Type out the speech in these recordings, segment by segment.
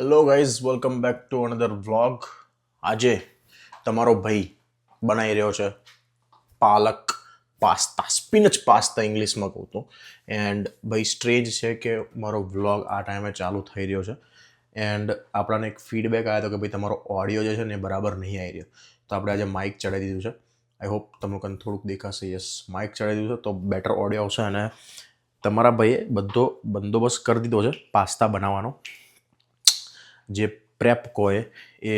Hello guys welcome back to another vlog આજે તમારો ભાઈ બનાવી રહ્યો છે પાલક પાસ્તા સ્પિનચ પાસ્તા ઇંગ્લિશમાં કહું તો. એન્ડ ભાઈ સ્ટ્રેજ છે કે મારો વ્લોગ આ ટાઈમે ચાલુ થઈ રહ્યો છે. એન્ડ આપણાને એક ફીડબેક આવ્યો હતો કે ભાઈ, તમારો ઓડિયો જે છે ને બરાબર નહીં આવી રહ્યો. તો આપણે આજે માઇક ચડાવી દીધું છે. આઈ હોપ તમને કંઈ થોડુંક દેખાશે. યસ માઇક ચડાવી દીધું છે. તો બેટર ઓડિયો આવશે અને તમારા ભાઈએ બધો બંદોબસ્ત કરી દીધો છે પાસ્તા બનાવવાનો. જે પ્રેપ કોએ એ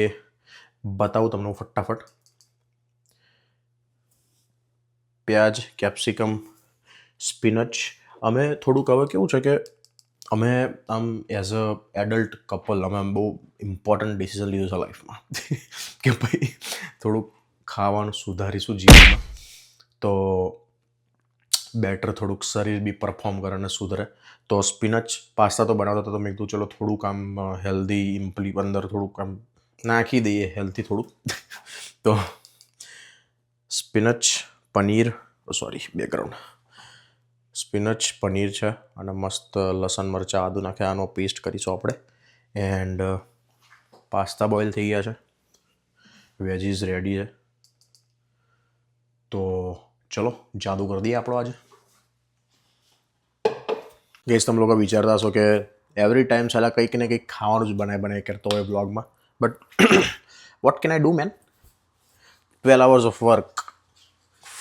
બતાવું તમને હું ફટાફટ. પ્યાજ કેપ્સિકમ સ્પિનચ અમે થોડુંક હવે કેવું છે કે અમે આમ એઝ અ એડલ્ટ કપલ અમે આમ બહુ ઇમ્પોર્ટન્ટ ડિસિઝન લીધું છે લાઈફમાં કે ભાઈ થોડુંક ખાવાનું સુધારીશું જીવનમાં. તો બેટર થોડુંક શરીર બી પરફોર્મ કરે અને સુધરે. તો સ્પિનચ પાસ્તા તો બનાવતા હતા તો મેં કીધું, ચલો, થોડુંક આમ હેલ્ધી ઇમ્પલી અંદર થોડુંક આમ નાખી દઈએ હેલ્ધી થોડુંક. તો spinach paneer sorry background spinach paneer છે અને મસ્ત લસણ, મરચાં, આદુ નાખે, આનો પેસ્ટ કરીશું આપણે. એન્ડ પાસ્તા બોઇલ થઈ ગયા છે. વેજીસ રેડી છે. તો ચલો, જાદુ કરી દઈએ આપણો આજે. ગેસ તમે લોકો વિચારતા હશો કે એવરી ટાઈમ સાલા કંઈક ને કંઈક ખાવાનું જ બનાવી બનાય કરતો હોય બ્લોગમાં but what can I do man twelve hours of work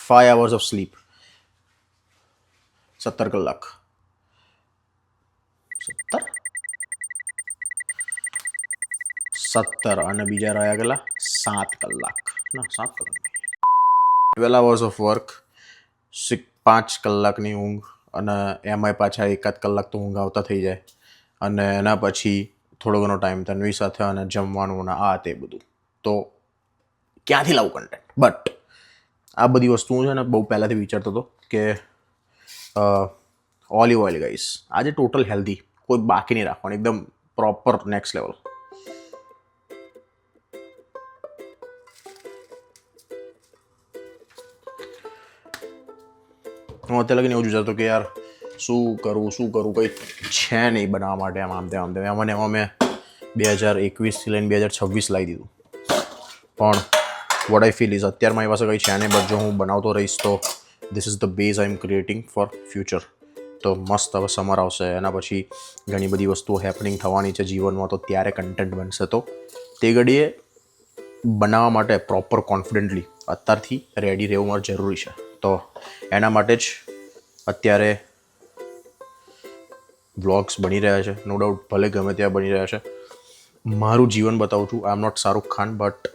five hours of sleep સત્તર કલાક. સત્તર? સત્તર, અને બીજા રહ્યા ગયેલા સાત કલાક. ના, સાત કલાક. Twelve hours of work six પાંચ કલાકની ઊંઘ અને એમાંય પાછા એકાદ કલાક તો ઊંઘ આવતા થઈ જાય. અને એના પછી થોડો ઘણો ટાઈમ તન્વી સાથે અને જમવાનું ને આ તે બધું. તો ક્યાંથી લાવું કન્ટેન્ટ બટ આ બધી વસ્તુ હું છે ને બહુ પહેલાંથી વિચારતો હતો કે ઓલિવ ઓઇલ ગાઈસ આજે ટોટલ હેલ્ધી કોઈ બાકી નહીં રાખવાનું, એકદમ પ્રોપર નેક્સ્ટ લેવલ હું અત્યારે લગીને એવું જ કે યાર, શું કરું શું કરું? કંઈ છે નહીં બનાવવા માટે આમ આમ તેમ આમ તેમ. એમાં એમાં મેં બે હજાર એકવીસથી લઈને બે હજાર છવ્વીસ લાવી દીધું. પણ વોટ આઈ ફીલ ઇઝ અત્યારે મારી પાસે કંઈ છે નહીં બટ જો હું બનાવતો રહીશ તો this is the base I am creating for future તો મસ્ત હવે સમર આવશે. એના પછી ઘણી બધી વસ્તુઓ હેપનિંગ થવાની છે જીવનમાં, તો ત્યારે કન્ટેન્ટ બનશે. તો તે ઘડીએ બનાવવા માટે પ્રોપર કોન્ફિડન્ટલી અત્યારથી રેડી રહેવું મારે જરૂરી છે. તો એના માટે જ અત્યારે વ્લોગ્સ બની રહ્યા છે. નો ડાઉટ ભલે ગમે ત્યાં બની રહ્યા છે. મારું જીવન બતાવું છું. I am not Shahrukh Khan but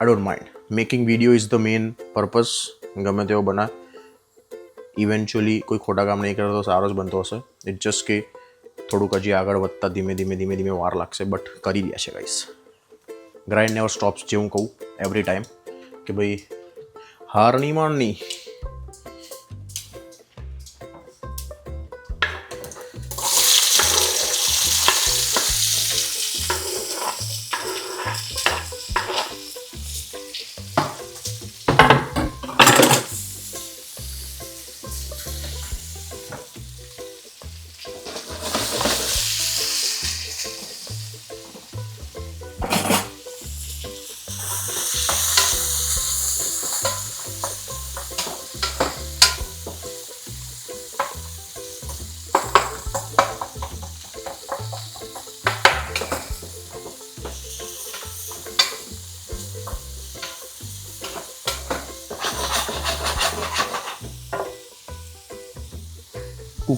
I don't mind making video is the main purpose ગમે તેવો બના ઇવેન્ચ્યુઅલી કોઈ ખોટા કામ નહીં કરે તો સારો જ બનતો હશે. ઇટ જસ્ટ કે થોડુંક હજી આગળ વધતા ધીમે ધીમે ધીમે ધીમે વાર લાગશે. બટ કરી દે છે ગાઈસ ગ્રાઇન્ડ નેવર સ્ટોપ્સ જે હું કહું એવરી ટાઈમ કે ભાઈ હાર નહીં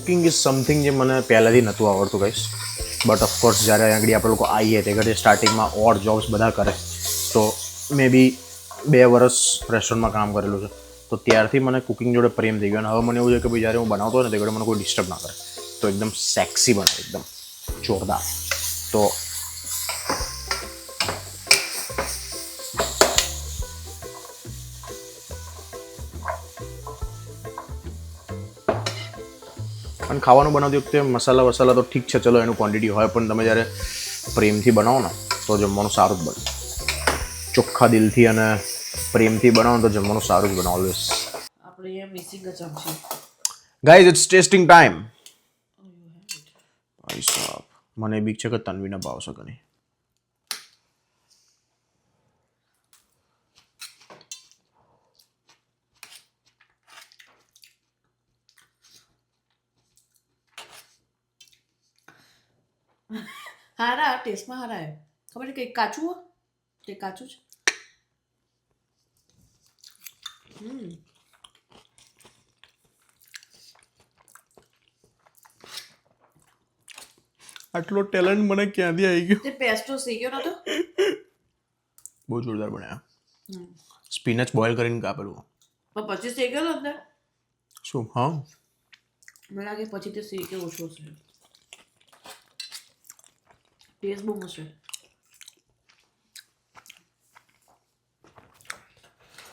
કુકિંગ ઇઝ સમથિંગ જે મને પહેલાંથી નહોતું આવડતું કહીશ બટ ઓફકોર્સ જ્યારે આગળ આપણે લોકો આવીએ તે ઘડી સ્ટાર્ટિંગમાં ઓડ જોબ્સ બધા કરે. તો મે બી બે વર્ષ રેસ્ટોરન્ટમાં કામ કરેલું છે. તો ત્યારથી મને કુકિંગ જોડે પ્રેમ થઈ ગયો. અને હવે મને એવું છે કે ભાઈ જ્યારે હું બનાવતો હોય ને, તે ઘડી મને કોઈ ડિસ્ટર્બ ના કરે. તો એકદમ સેક્સી બને, એકદમ જોરદાર. તો અને ખાવાનું બનાવતી વખતે મસાલા વસાલા તો ઠીક છે ચલો એનું ક્વોન્ટિટી હોય પણ તમે જ્યારે પ્રેમથી બનાવો ને તો જમવાનું સારું જ બને. ચોખ્ખા દિલથી અને પ્રેમથી બનાવો તો જમવાનું સારું જ બને ઓલવેઝ આપણે મિસિંગ ચમચી ગાઈઝ ઇટ્સ ટેસ્ટિંગ ટાઈમ ભાઈ સાહેબ મને બીક છે કે તન્વીને ભાવશે કે નહીં? હારા ટેસ્ટમાં હારા હે ખબર છે કંઈક કાચું હો? કંઈક કાચું છે? હમ. આટલો ટેલેન્ટ મને ક્યાંથી આવી ગયો? તે પેસ્ટો શેક્યો નતો? બહુ જોરદાર બન્યા. હમ. સ્પિનચ બોઇલ કરીને કાપેલું. પણ પછી સી હતો અંદર? શું હા? મને લાગે પછી તે શેક્યો ઓછો છે. ટેસ્ટ બહુ મસ્ત છે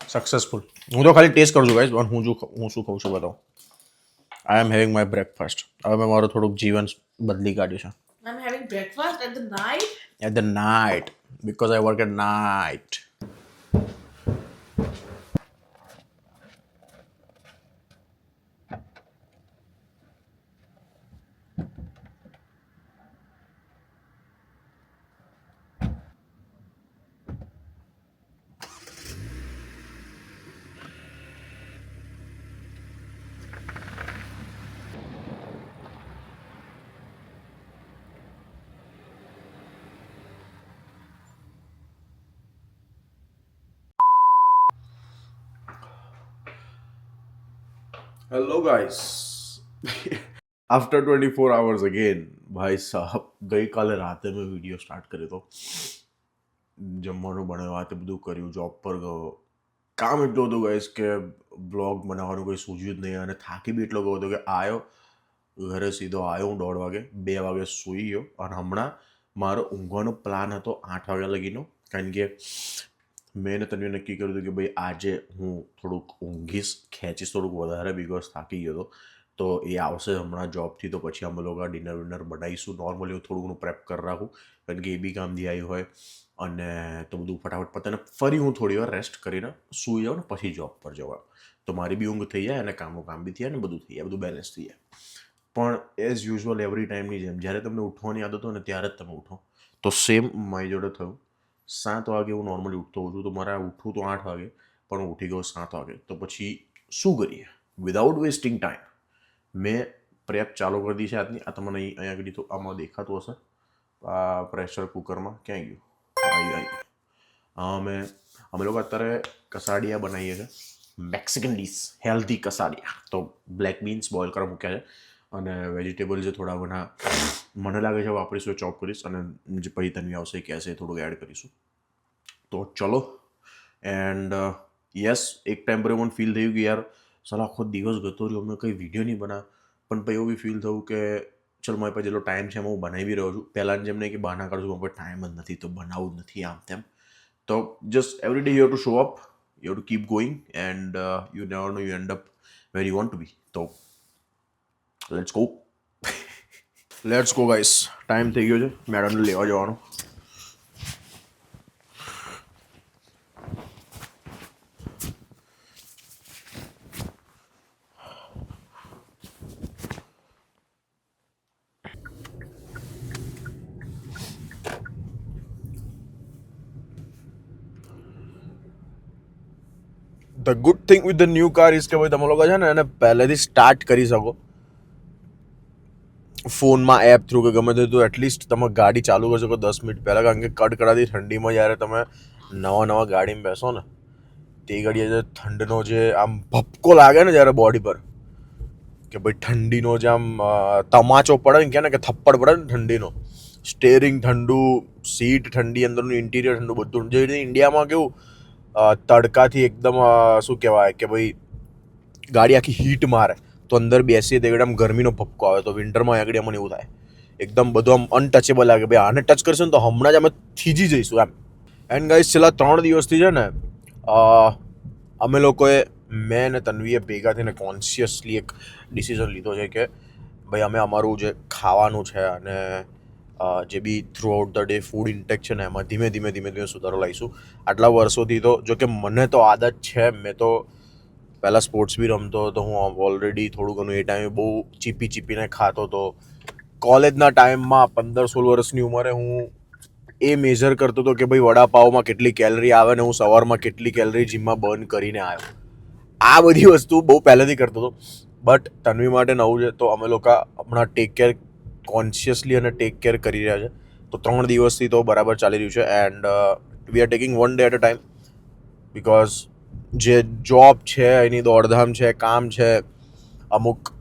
સક્સેસફુલ હું તો ખાલી ટેસ્ટ કરું છું ગાઈસ પણ હું જો હું શું ખાઉં છું બતાવું. I am having my breakfast હવે મેં મારું થોડુંક જીવન બદલી કાઢ્યું છે. I'm having breakfast at the night. at the night. Because I work at night. Hello guys. After 24 hours again, ભાઈ સાહેબ ગઈકાલે રાતે મેં વીડિયો સ્ટાર્ટ કર્યો હતો જમવાનું બનાવ્યા તે બધું કર્યું જોબ પર ગયો કામ એટલું હતું ગાઈસ કે બ્લોગ બનાવવાનું કોઈ સૂજ્યું જ નહીં અને થાકી બી એટલો ગયો હતો કે આવ્યો ઘરે સીધો આવ્યો હું દોઢ વાગે બે વાગે સૂઈ ગયો અને હમણાં મારો ઊંઘવાનો પ્લાન હતો આઠ વાગ્યા લગીનો કારણ કે મેં તને નક્કી કર્યું હતું કે ભાઈ આજે હું થોડુંક ઊંઘીશ, ખેંચીશ થોડુંક વધારે બિકોઝ થાકી ગયો હતો. તો એ આવશે હમણાં જોબથી તો પછી અમે લોકો ડિનર વિનર બનાવીશું. નોર્મલી હું થોડું ઘણું પ્રેપ કરી રાખું, કારણ કે એ બી કામથી આવી હોય. અને તો બધું ફટાફટ પતે. ફરી હું થોડી વાર રેસ્ટ કરીને સૂઈ જાઉં ને પછી જોબ પર જવા. તો મારી બી ઊંઘ થઈ જાય અને કામનું કામ બી થઈ જાય ને બધું થઈ જાય, બધું બેલેન્સ થઈ જાય. પણ એઝ યુઝ્યુઅલ એવરી ટાઈમની જેમ, જ્યારે તમને ઉઠવાની આદત હોય ને ત્યારે જ તમે ઉઠો. તો સેમ મારી જોડે થયું. સાત વાગે હું નોર્મલી ઉઠતો હોઉં છું તો મારે ઉઠવું તો આઠ વાગે પણ હું ઉઠી ગયો સાત વાગે તો પછી શું કરીએ વિદાઉટ વેસ્ટિંગ ટાઈમ મેં પ્રેપ ચાલુ કરી દીધી છે આજની આ તમને અહીં અહીંયા આગળ તો આમાં દેખાતું હશે આ પ્રેશર કુકરમાં ક્યાં ગયું આવી આવી અમે અમે લોકો અત્યારે કસાડિયા બનાવીએ છીએ મેક્સિકન ડીશ હેલ્ધી કસાડિયા તો બ્લેક બીન્સ બોઇલ કરવા મૂક્યા છે અને વેજીટેબલ જે થોડા ઘણા મને લાગે છે વાપરીશું, એ ચોપ કરીશ અને જે પછી તનવી આવશે એ કહેશે, એ થોડુંક એડ કરીશું. તો ચલો એન્ડ યસ એક ટાઈમ પર મને ફીલ થયું કે યાર, સાલા, આખો દિવસ ગતો રહ્યો, મેં કંઈ વીડિયો નહીં બનાવ. પણ પછી એવું બી ફીલ થયું કે, ચલ, મારી પાસે જેટલો ટાઈમ છે, એમાં હું બનાવી રહ્યો છું. પહેલાં જેમ નહીં કે બહાના કાઢું છું, પણ ટાઈમ જ નથી, તો બનાવું જ નથી આમ તેમ. તો just every day you to show up you to keep going and you never know you end up where you want to be તો let's go let's go guys time થઈ ગયો છે. મેડમને લેવા જવાનો. The good thing with the new car is કે ભાઈ તમે લોકો છે ને એને પહેલેથી સ્ટાર્ટ કરી શકો. ફોનમાં એપ થ્રુ કે ગમે તે તો એટલીસ્ટ તમે ગાડી ચાલુ કરી શકો દસ મિનિટ પહેલાં, કારણ કે કડકડાતી ઠંડીમાં જ્યારે તમે નવા નવા ગાડીમાં બેસો ને, તે ઘડીએ જે ઠંડનો જે આમ ભપકો લાગે ને જ્યારે બોડી પર, કે ભાઈ ઠંડીનો જે આમ તમાચો પડે ને કે ને કે થપ્પડ પડે ને ઠંડીનો સ્ટેરિંગ ઠંડુ સીટ ઠંડી, અંદરનું ઇન્ટિરિયર ઠંડુ, બધું જે રીતે ઇન્ડિયામાં કેવું તડકાથી એકદમ શું કહેવાય કે ભાઈ ગાડી આખી હીટ મારે. તો અંદર બેસીએ તો એકદમ ગરમીનો ભપકો આવે તો વિન્ટરમાં આગળ અમને એવું થાય. એકદમ બધું આમ અનટચેબલ લાગે. ભાઈ, આને ટચ કરશું ને તો હમણાં જ અમે થીજી જઈશું એમ. એન્ડ ગાઈઝ છેલ્લા ત્રણ દિવસથી છે ને અમે લોકોએ, મેં ને તન્વીએ ભેગા થઈને કોન્શિયસલી એક ડિસિઝન લીધો છે કે, ભાઈ, અમે અમારું જે ખાવાનું છે અને જે બી throughout the day food intake છે ને, એમાં ધીમે ધીમે ધીમે ધીમે સુધારો લાવીશું. આટલા વર્ષોથી તો, જો કે મને તો આદત છે, મેં તો પહેલાં સ્પોર્ટ્સ બી રમતો હતો, હું ઓલરેડી થોડું ઘણું એ ટાઈમે બહુ ચીપી ચીપીને ખાતો હતો. કોલેજના ટાઈમમાં પંદર સોળ વર્ષની ઉંમરે હું એ મેજર કરતો હતો કે ભાઈ વડાપાવમાં કેટલી કેલરી આવે ને હું સવારમાં કેટલી કેલરી જીમમાં બર્ન કરીને આવ્યો. આ બધી વસ્તુ બહુ પહેલેથી કરતો હતો. બટ તન્વી માટે નવું છે તો અમે લોકો હમણાં ટેક કેર કોન્શિયસલી અને ટેક કેર કરી રહ્યા છે. તો ત્રણ દિવસથી તો બરાબર ચાલી રહ્યું છે. And we are taking one day at a time because જે જોબ છે, એની દોડધામ છે, કામ છે, અમુક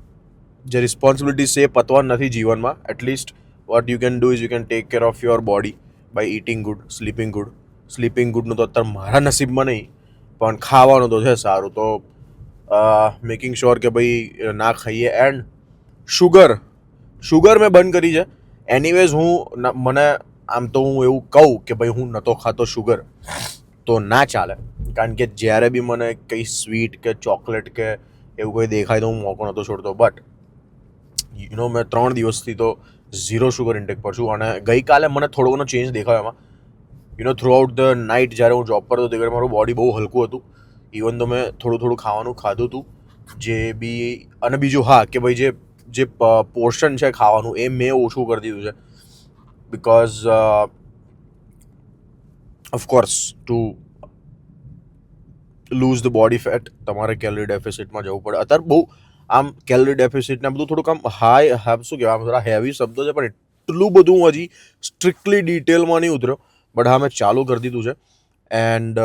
જે રિસ્પોન્સિબિલિટીઝ છે એ પતવા નથી જીવનમાં. At least what you can do is you can take care of your body by eating good sleeping good sleeping ગુડનું તો અત્યારે મારા નસીબમાં નહીં, પણ ખાવાનું તો છે સારું. તો મેકિંગ શ્યોર કે ભાઈ ના ખાઈએ. એન્ડ શુગર શુગર મેં બંધ કરી છે. એનીવેઝ હું મને આમ તો હું એવું કહું કે ભાઈ હું નહોતો ખાતો શુગર તો ના ચાલે. કારણ કે જ્યારે બી મને કંઈ સ્વીટ કે ચોકલેટ કે એવું કંઈ દેખાય તો હું મોકો નહોતો છોડતો. બટ યુ નો મેં ત્રણ દિવસથી તો ઝીરો શુગર ઇન્ટેક પર છું અને ગઈકાલે મને થોડો ઘણો ચેન્જ દેખાયો એમાં. You know throughout the night જ્યારે હું જોબ પર હતો ત્યારે મારું બોડી બહુ હલકું હતું. ઇવન તો મેં થોડું થોડું ખાવાનું ખાધું હતું. જે બી, અને બીજું હા, કે ભાઈ જે જે પોર્શન છે ખાવાનું, એ મેં ઓછું કરી દીધું છે. Because of course to lose the body fat તમારે કેલરી ડેફિસિટમાં જવું પડે. અત્યારે બહુ આમ કેલરી ડેફિસિટ ને બધું થોડુંક આમ હાઈ હા શું કહેવાય, આમ થોડા હેવી શબ્દો છે, પણ એટલું બધું હું હજી સ્ટ્રિક્ટલી ડિટેલમાં નહીં ઉતર્યો. બટ હા, મેં ચાલુ કરી દીધું છે. એન્ડ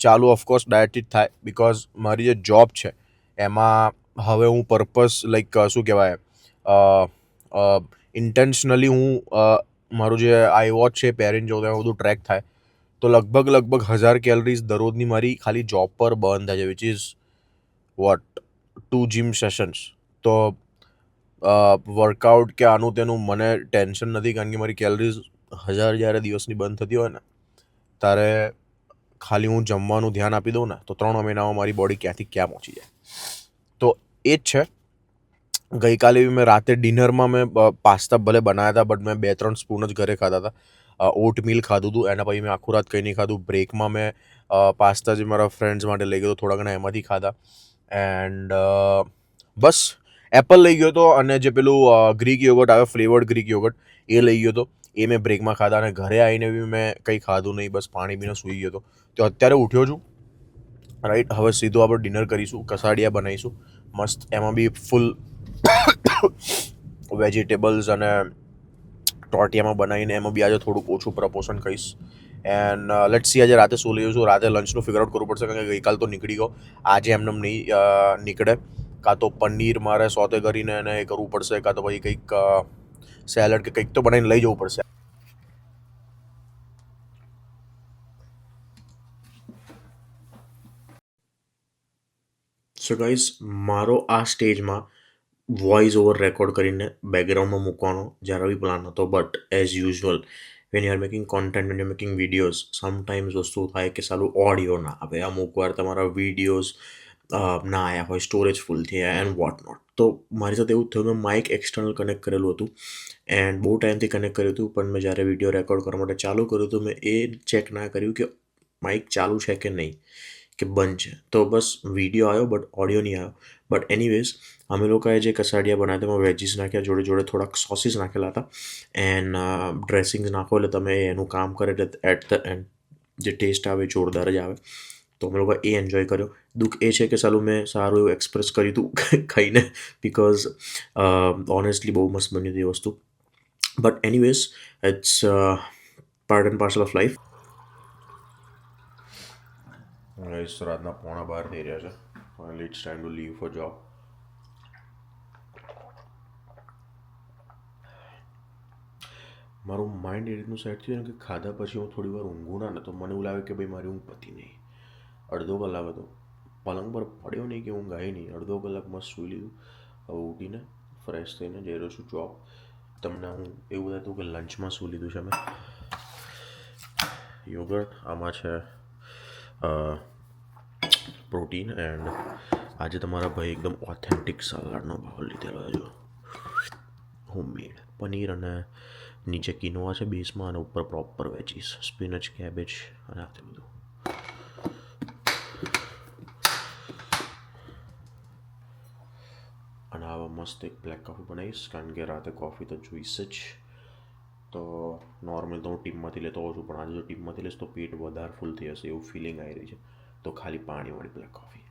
ચાલુ ઓફકોર્સ ડાયટિક થાય બિકોઝ મારી જે જોબ છે, એમાં હવે હું પર્પસ લાઈક શું કહેવાય ઇન્ટેન્શનલી હું મારું જે આઈ વોચ છે પેરેન્ટ જોઉં બધું ટ્રેક થાય. તો લગભગ લગભગ હજાર કેલરીઝ દરરોજની મારી ખાલી જોબ પર બર્ન થાય છે which is what two gym sessions તો વર્કઆઉટ કે આનું તેનું મને ટેન્શન નથી, કારણ કે મારી કેલરીઝ હજાર જ્યારે દિવસની બંધ થતી હોય ને, ત્યારે ખાલી હું જમવાનું ધ્યાન આપી દઉં ને, તો ત્રણ મહિનામાં મારી બોડી ક્યાંથી ક્યાં પહોંચી જાય. તો એ જ છે. ગઈકાલે મેં રાતે ડિનરમાં મેં પાસ્તા ભલે બનાવ્યા હતા બટ મેં બે ત્રણ સ્પૂન જ ઘરે ખાધા હતા. ઓટ મિલ ખાધું હતું એના પછી મેં આખું રાત કંઈ નહીં ખાધું. બ્રેકમાં મેં પાસ્તા જે મારા ફ્રેન્ડ્સ માટે લઈ ગયો હતો થોડા ઘણા એમાંથી ખાધા. એન્ડ બસ એપલ લઈ ગયો હતો અને જે પેલું ગ્રીક યોગર્ટ આવે ફ્લેવર્ડ ગ્રીક યોગર્ટ એ લઈ ગયો હતો એ મેં બ્રેકમાં ખાધા અને ઘરે આવીને બી મેં કંઈ ખાધું નહીં, બસ પાણી પીને સૂઈ ગયો હતો તો અત્યારે ઉઠ્યો છું. રાઈટ હવે સીધું આપણે ડિનર કરીશું, કસાડિયા બનાવીશું. મસ્ત, એમાં બી ફૂલ વેજીટેબલ્સ અને ટોટિયામાં બનાવીને એમાં બી આજે થોડુંક ઓછું પ્રપોર્શન કહીશ. એન્ડ લેટ સી આજે રાતે શું લઈએ છું રાતે લંચનું ફિગર આઉટ કરવું પડશે કારણ કે ગઈકાલ તો નીકળી ગયો. આજે એમને એમ નહીં નીકળે. કાં તો પનીર મારે સોતે કરીને એને એ કરવું પડશે, કાં તો પછી કંઈક સેલડ કે કંઈક તો બનાવીને લઈ જવું પડશે. સો ગાઈઝ મારો આ સ્ટેજમાં વોઇસ ઓવર રેકોર્ડ કરીને બેકગ્રાઉન્ડમાં મૂકવાનો જ્યારે બી પ્લાન હતો. But as usual when you are making content when you making videos sometimes વસ્તુ થાય કે સારું ઓડિયો ના આવે. અમુક વાર તમારા વિડીયોઝ ના આવ્યા હોય સ્ટોરેજ ફૂલ થયા એન્ડ વોટ નોટ તો મારી સાથે એવું થયું, મેં માઇક એક્સટર્નલ કનેક્ટ કરેલું હતું એન્ડ બહુ ટાઈમથી કનેક્ટ કર્યું હતું, પણ મેં જ્યારે વીડિયો રેકોર્ડ કરવા માટે ચાલુ કર્યું હતું, મેં એ ચેક ના કર્યું કે માઇક ચાલુ છે કે નહીં, કે બંધ છે. તો બસ વીડિયો આવ્યો બટ ઓડિયો નહીં આવ્યો. બટ એનીવેઝ અમે લોકોએ જે કસાડિયા બનાવ્યા તેમાં વેજીસ નાખ્યા જોડે જોડે થોડાક સોસીસ નાખેલા હતા એન્ડ ડ્રેસિંગ નાખો એટલે તમે એનું કામ કરે એટલે એટ ધ એન્ડ જે ટેસ્ટ આવે જોરદાર જ આવે તો અમે લોકો એ એન્જોય કર્યો દુઃખ એ છે કે સાલું મેં સારું એવું એક્સપ્રેસ કર્યું હતું ખાઈને બિકોઝ ઓનેસ્ટલી બહુ મસ્ત બન્યું હતી એ વસ્તુ but anyways it's part and parcel of life રાતના પોણા બાર થઈ રહ્યા છે it's time to leave for job મારું માઇન્ડ એ રીતનું સેટ થયું કે ખાધા પછી હું થોડી વાર ઊંઘું ના તો મને એવું લાગે કે ભાઈ મારી ઊંઘ પતી નહીં. અડધો કલાક હતો. પલંગ પર પડ્યો નહીં કે ઊંઘ આવી નહીં. અડધો કલાક મસ્ત સૂઈ લીધું. હવે ઉઠીને ફ્રેશ થઈને જઈ રહ્યો છું જોબ તમને હું એવું હતું કે લંચમાં શું લીધું છે મેં? યોગર્ટ આમાં છે પ્રોટીન એન્ડ આજે તમારા ભાઈ એકદમ ઓથેન્ટિક સલાડનો ભાવ લીધેલો છે જો હોમમેડ પનીર અને નીચે કિનોવા છે, બેસમાં અને ઉપર પ્રોપર વેજીસ સ્પિનચ કેબેજ અને આ બધું. અને આવા મસ્ત એક બ્લેક કોફી બનાવીશ, કારણ કે રાતે કોફી તો જોઈશે જ. તો નોર્મલ તો હું ટીમમાંથી લેતો હોઉં છું, પણ આજે જો ટીમમાંથી લઈશ તો પેટ વધારે ફૂલ થઈ જશે, એવું ફિલિંગ આવી રહી છે. તો ખાલી પાણીવાળી black coffee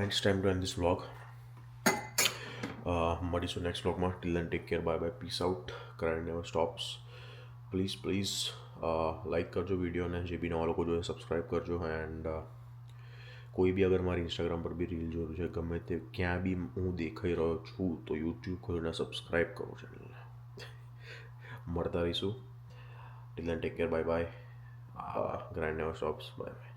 and time to end this vlog મળીશું નેક્સ્ટ બ્લોગમાં till then take care bye bye peace out current never stops please please like કરજો વિડીયોને જે બી નવા લોકો જોઈએ સબસ્ક્રાઈબ કરજો. એન્ડ કોઈ બી અગર મારી ઇન્સ્ટાગ્રામ પર બી રીલ જોયું છે, ગમે તે ક્યાં બી હું દેખાઈ રહ્યો છું, તો યુટ્યુબ ખોલીને સબસ્ક્રાઈબ કરો ચેનલને મળતા રહીશું. Till then take care bye bye grind never stops bye bye